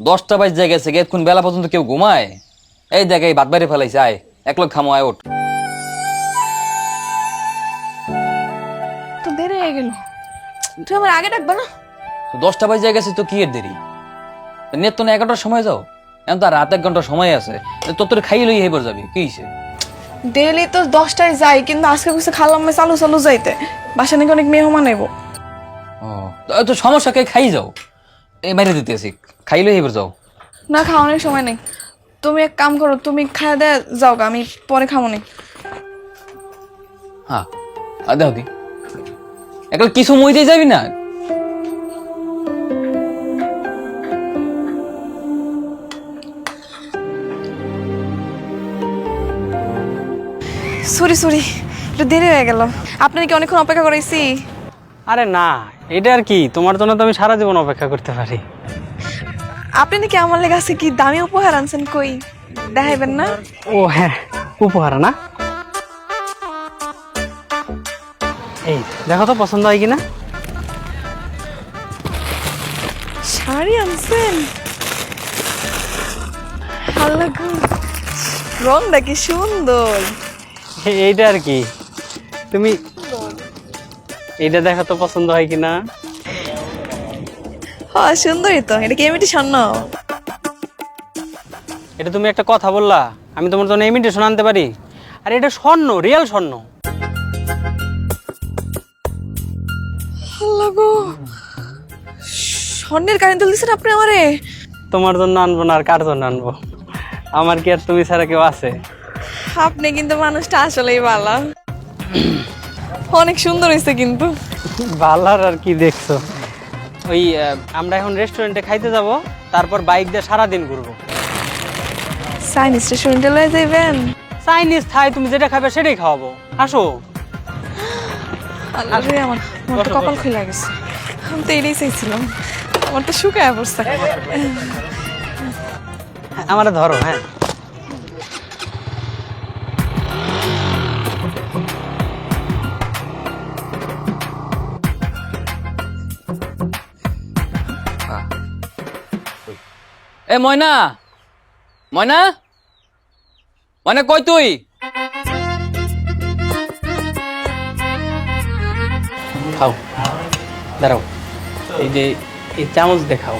দশটা বাইশ জায়গা গেছে এখন বেলা পর্যন্ত কেউ ঘুমায়? এই দেখ এই বাইরে ফেলাইছে আয়। এক লোক খামো আয় ওঠ। তো দেরি হয়ে গেল। তুই আমার আগে ডাকবা না? দশটা জায়গা গেছে তো কি এর দেরি? তো না এগারোটার সময় যাও? এখন তো রাত এক ঘণ্টা সময় আছে। তোর তোর খাই লই হেবার যাবি কি হইছে? ডেলি তো দশটায় যাই কিন্তু আজকে কিছু খালাম চালু চালু যাইতে। বাসা নাকি অনেক মেহমান এবো ও তো- তো সমস্যা কে খাই যাও? এই বাইরে দিতে আসি খাই লই হেবার যাও। না খাওয়ানোর সময় নেই। তুমি এক কাম করো তুমি খাওয়া দেয়া যাও গা, আমি পরে খাব নি। হ্যাঁ আর দেখো দি একলা কিছু মইতে যাবি না? সরি সরি একটু দেরি হয়ে গেল। আপনার কি অনেকক্ষণ অপেক্ষা করাইছি? আরে না এটা আর কি? তোমার জন্য তো আমি সারা জীবন অপেক্ষা করতে পারি। আপনি নাকি আমার লেগে আছে কি দামি উপহার আনছেন কই? দেখাইবেন না? ও হ্যাঁ উপহার না? এই দেখো তো পছন্দ হয় কিনা? শাড়ি আনছেন? আল্লাহ গো রংটা কি সুন্দর। এইটা আর কি? তুমি এইটা দেখো তো পছন্দ হয় কিনা? হ্যাঁ সুন্দরই তো। এটা কি এমনিটি স্বর্ণ এটা তুমি একটা কথা বললা আমি তোমার জন্য ইমিটেশন আনতে পারি। আর এটা স্বর্ণ রিয়েল স্বর্ণ। আল্লাহ গো। স্বর্ণের কাহিনী তুলছেন আপনি আমারে। তোমার জন্য আনব না আর কার জন্য আনব? আমার কি আর তুমি ছাড়া কেউ আছে? আপনি কিন্তু মানুষটা আসলেই ভালো। অনেক সুন্দর হয়েছে কিন্তু। ভালার আর কি দেখছ? ওই আমরা এখন রেস্টুরেন্টে খাইতে যাব তারপর বাইক দিয়ে সারাদিন ঘুরবো। চাইনিজ রেস্টুরেন্টে লয়ে যাইবেন? চাইনিজ থাই তুমি যেটা খাবে সেটাই খাওয়াবো। আসো। আল্লাহ রে আমার আমার তো কপাল খুলে গেছে। আমি তো এটাই চাইছিলাম। আমার তো শুকায় অবস্থা আমার ধরো হ্যাঁ। এ ময়না! ময়না! ময়না কই তুই? খাও। দাঁড়াও। এই যে এই চামচ দেখাও।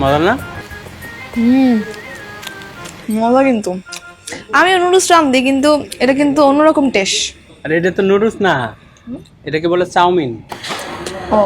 মজা না? মজা কিন্তু। আমি নুডলস রান্ধি কিন্তু এটা কিন্তু অন্যরকম টেস্ট আর এটা তো নুডলস না। এটাকে বলে চাউমিন। ও।